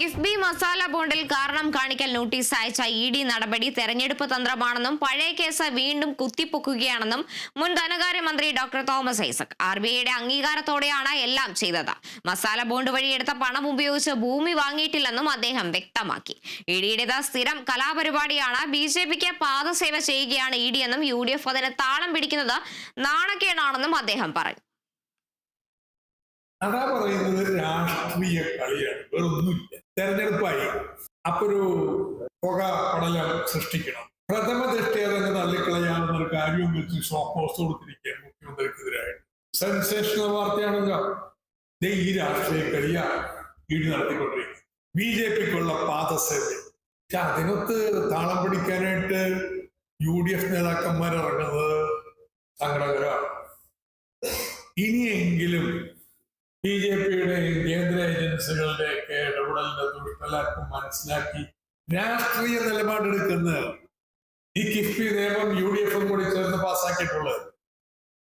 കിഫ്ബി മസാല ബോണ്ടിൽ കാരണം കാണിക്കൽ നോട്ടീസ് അയച്ച ഇ ഡി നടപടി തെരഞ്ഞെടുപ്പ് തന്ത്രമാണെന്നും പഴയ കേസ് വീണ്ടും കുത്തിപ്പൊക്കുകയാണെന്നും മുൻ ധനകാര്യമന്ത്രി doctor Thomas Isaac R B ഐയുടെ അംഗീകാരത്തോടെയാണ് എല്ലാം ചെയ്തത്. മസാല ബോണ്ട് വഴി എടുത്ത പണം ഉപയോഗിച്ച് ഭൂമി വാങ്ങിയിട്ടില്ലെന്നും അദ്ദേഹം വ്യക്തമാക്കി. ഇ ഡിയുടേത് സ്ഥിരം കലാപരിപാടിയാണ്. ബി ജെ പിക്ക് പാദസേവ ചെയ്യുകയാണ് ഇ ഡി എന്നും യു ഡി എഫ് അതിന് താളം പിടിക്കുന്നത് നാണക്കേടാണെന്നും അദ്ദേഹം പറഞ്ഞു. അതാ പറയുന്നത് രാഷ്ട്രീയ കളിയാണ്. വേറൊന്നുമില്ല. തെരഞ്ഞെടുപ്പായി. അപ്പൊ ഒരു പുക പടലം സൃഷ്ടിക്കണം. പ്രഥമ ദൃഷ്ടിയ തന്നെ തള്ളിക്കളയാണെന്നൊരു കാര്യവും വെച്ച് ഷോക്ക് പോസ്റ്റ് കൊടുത്തിരിക്കുകയാണ് മുഖ്യമന്ത്രിക്കെതിരായിട്ട് സെൻസേഷണൽ വാർത്തയാണല്ലോ. ഈ രാഷ്ട്രീയ കളിയാ ഇടി നടത്തിക്കൊണ്ടിരിക്കുന്നത്. ബി ജെ പിക്കുള്ള പാദസേവ അതിനകത്ത് താളം പിടിക്കാനായിട്ട് യു ഡി എഫ് നേതാക്കന്മാർ ഇറങ്ങുന്നത് സങ്കടകരമാണ്. ഇനിയെങ്കിലും ബി ജെ പിയുടെയും കേന്ദ്ര ഏജൻസികളുടെയൊക്കെ ഇടപെടലിന്റെ ദുഷ്ടലാക്കും മനസ്സിലാക്കി രാഷ്ട്രീയ നിലപാടെടുക്കുന്നത് ഈ കിഫ്ബി നിയമം യു ഡി എഫും കൂടി ചേർന്ന് പാസ്സാക്കിയിട്ടുള്ളത്.